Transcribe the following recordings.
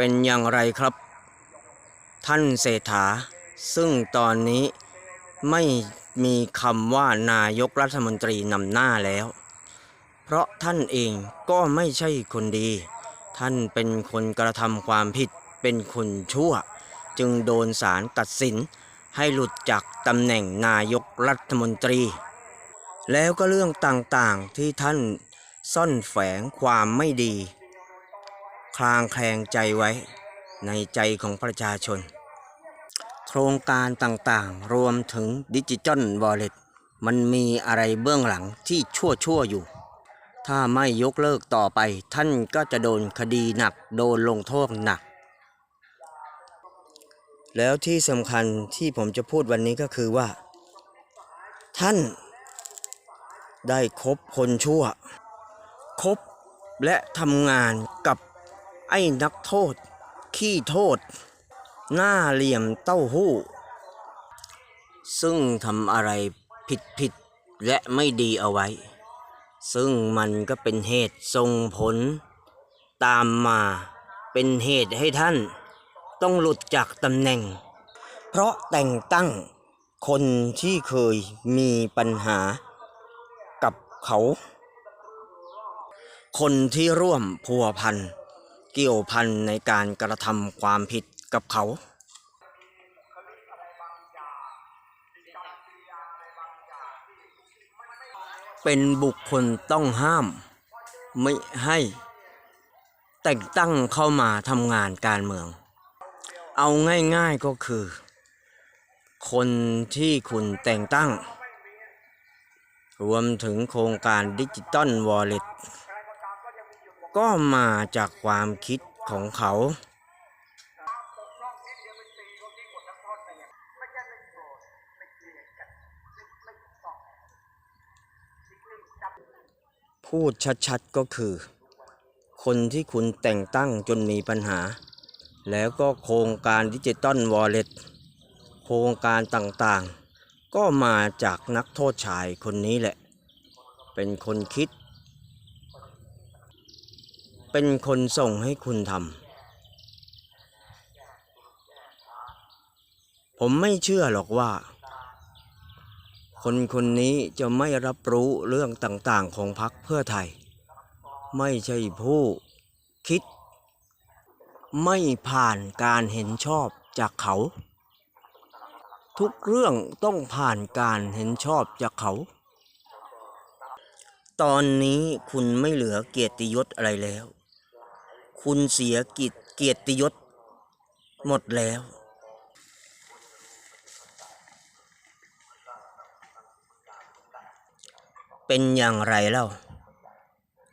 เป็นอย่างไรครับ ท่านเศรษฐา ซึ่งตอนนี้ไม่มีคำว่านายกรัฐมนตรีนำหน้าแล้ว เพราะท่านเองก็ไม่ใช่คนดี ท่านเป็นคนกระทำความผิดเป็นคนชั่ว จึงโดนศาลตัดสินให้หลุดจากตำแหน่งนายกรัฐมนตรี แล้วก็เรื่องต่างๆที่ท่านซ่อนแฝงความไม่ดี คลางแคลงใจไว้ในใจของประชาชน โครงการต่างๆ รวมถึงดิจิ t a ลวอลเล็ตมันมีอะไรเบื้องหลังที่ชั่วๆอยู่ ถ้าไม่ยกเลิกต่อไปท่านก็จะโดนคดีหนักโดนลงโทษหนัก แล้วที่สำคัญที่ผมจะพูดวันนี้ก็คือว่า ท่านได้คบคนชั่ว คบและทำงานกับ ไอ้นักโทษ ขี้โทษ หน้าเหลี่ยมเต้าหู้ ซึ่งทำอะไรผิดผิดและไม่ดีเอาไว้ ซึ่งมันก็เป็นเหตุส่งผล ตามมาเป็นเหตุให้ท่าน ต้องหลุดจากตำแหน่ง เพราะแต่งตั้งคนที่เคยมีปัญหากับเขา คนที่ร่วมพัวพัน เกี่ยวพันในการกระทำความผิดกับเขา เป็นบุคคลต้องห้าม ไม่ให้ แต่งตั้งเข้ามาทำงานการเมือง เอาง่ายๆก็คือ คนที่คุณแต่งตั้ง รวมถึงโครงการดิจิตอลวอลเล็ต ก็มาจากความคิดของเขา พูดชัดๆก็คือ คนที่คุณแต่งตั้งจนมีปัญหา แล้วก็โครงการดิจิตอลวอลเล็ตโครงการต่างๆ ก็มาจากนักโทษชายคนนี้แหละ เป็นคนคิด เป็นคนส่งให้คุณทำผมไม่เชื่อหรอกว่า คนคนนี้จะไม่รับรู้เรื่องต่างๆของพรรคเพื่อไทย ไม่ใช่ผู้คิด ไม่ผ่านการเห็นชอบจากเขา ทุกเรื่องต้องผ่านการเห็นชอบจากเขาตอนนี้คุณไม่เหลือเกียรติยศอะไรแล้ว คุณเสียกิจเกียรติยศ หมดแล้ว เป็นอย่างไรเล่า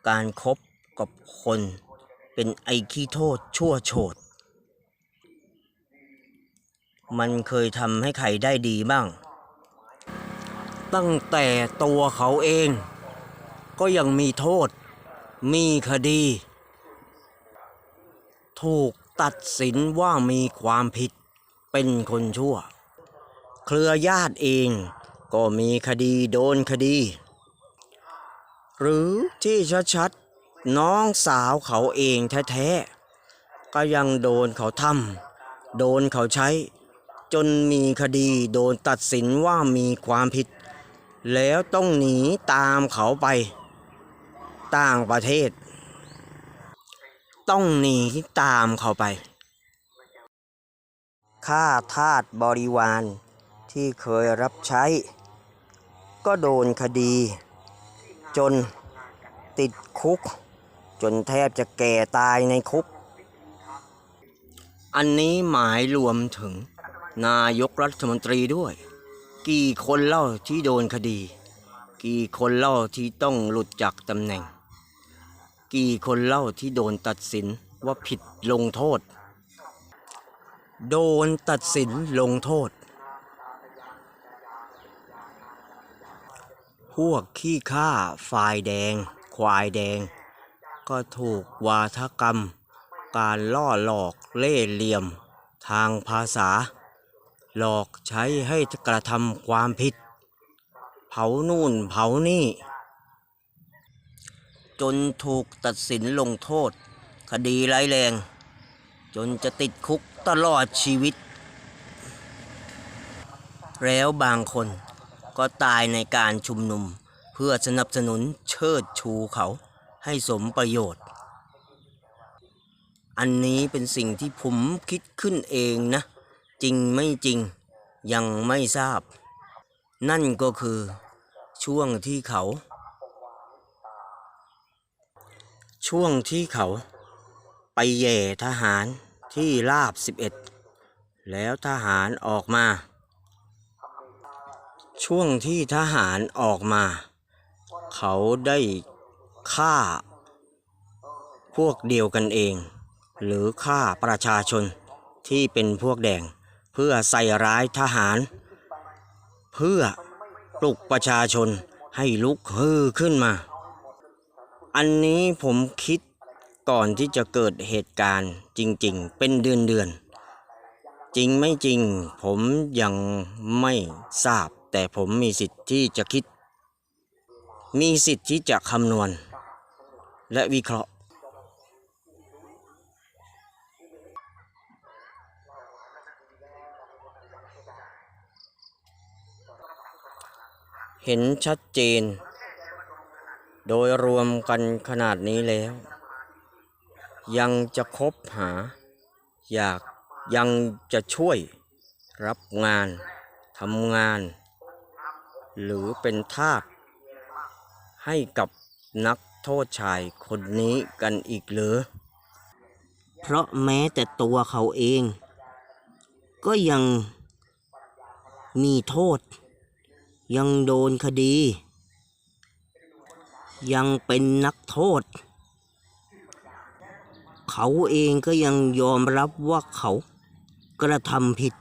การครบกับคนเป็นไอ้ขี้โทษชั่วโฉด มันเคยทำให้ใครได้ดีบ้าง ตั้งแต่ตัวเขาเอง ก็ยังมีโทษ มีคดี ถูกตัดสินว่ามีความผิดเป็นคนชั่ว เครือญาติเองก็มีคดีโดนคดี หรือที่ชัดๆน้องสาวเขาเองแท้ๆก็ยังโดนเขาทำโดนเขาใช้ จนมีคดีโดนตัดสินว่ามีความผิด แล้วต้องหนีตามเขาไป ต่างประเทศ ต้องหนีตามเขาไปข้าทาสบริวารที่เคยรับใช้ ก็โดนคดี จนติดคุก จนแทบจะแก่ตายในคุก อันนี้หมายรวมถึงนายกรัฐมนตรีด้วย กี่คนเล่าที่โดนคดี กี่คนเล่าที่ต้องหลุดจากตำแหน่ง กี่คนเล่าที่โดนตัดสินว่าผิดลงโทษ โดนตัดสินลงโทษ พวกขี้ข้าฝ่ายแดง ควายแดง ก็ถูกวาทกรรม การล่อหลอกเล่เหลี่ยม ทางภาษา หลอกใช้ให้กระทำความผิด เผานู่นเผานี่ จนถูกตัดสินลงโทษ คดีร้ายแรง จนจะติดคุกตลอดชีวิต แล้วบางคนก็ตายในการชุมนุม เพื่อสนับสนุนเชิดชูเขาให้สมประโยชน์ อันนี้เป็นสิ่งที่ผมคิดขึ้นเองนะ จริงไม่จริงยังไม่ทราบ นั่นก็คือช่วงที่เขา ช่วงที่เขาไปแย่ทหารที่ลาบ11แล้วทหารออกมา ช่วงที่ทหารออกมา เขาได้ฆ่า พวกเดียวกันเอง หรือฆ่าประชาชนที่เป็นพวกแดง เพื่อใส่ร้ายทหาร เพื่อปลุกประชาชนให้ลุกฮือขึ้นมา อันนี้ผมคิดก่อนที่จะเกิดเหตุการณ์จริง ๆ เป็นเดือนๆจริงไม่จริง ผมยังไม่ทราบ แต่ผมมีสิทธิ์ที่จะคิด มีสิทธิ์ที่จะคำนวณ และวิเคราะห์ เห็นชัดเจน โดยรวมกันขนาดนี้แล้ว ยังจะคบหา อยากยังจะช่วยรับงานทำงาน หรือเป็นทาสให้กับนักโทษชายคนนี้กันอีกหรือ เพราะแม้แต่ตัวเขาเอง ก็ยังมีโทษ ยังโดนคดี ยังเป็นนักโทษ เขาเองก็ยังยอมรับว่าเขากระทำผิด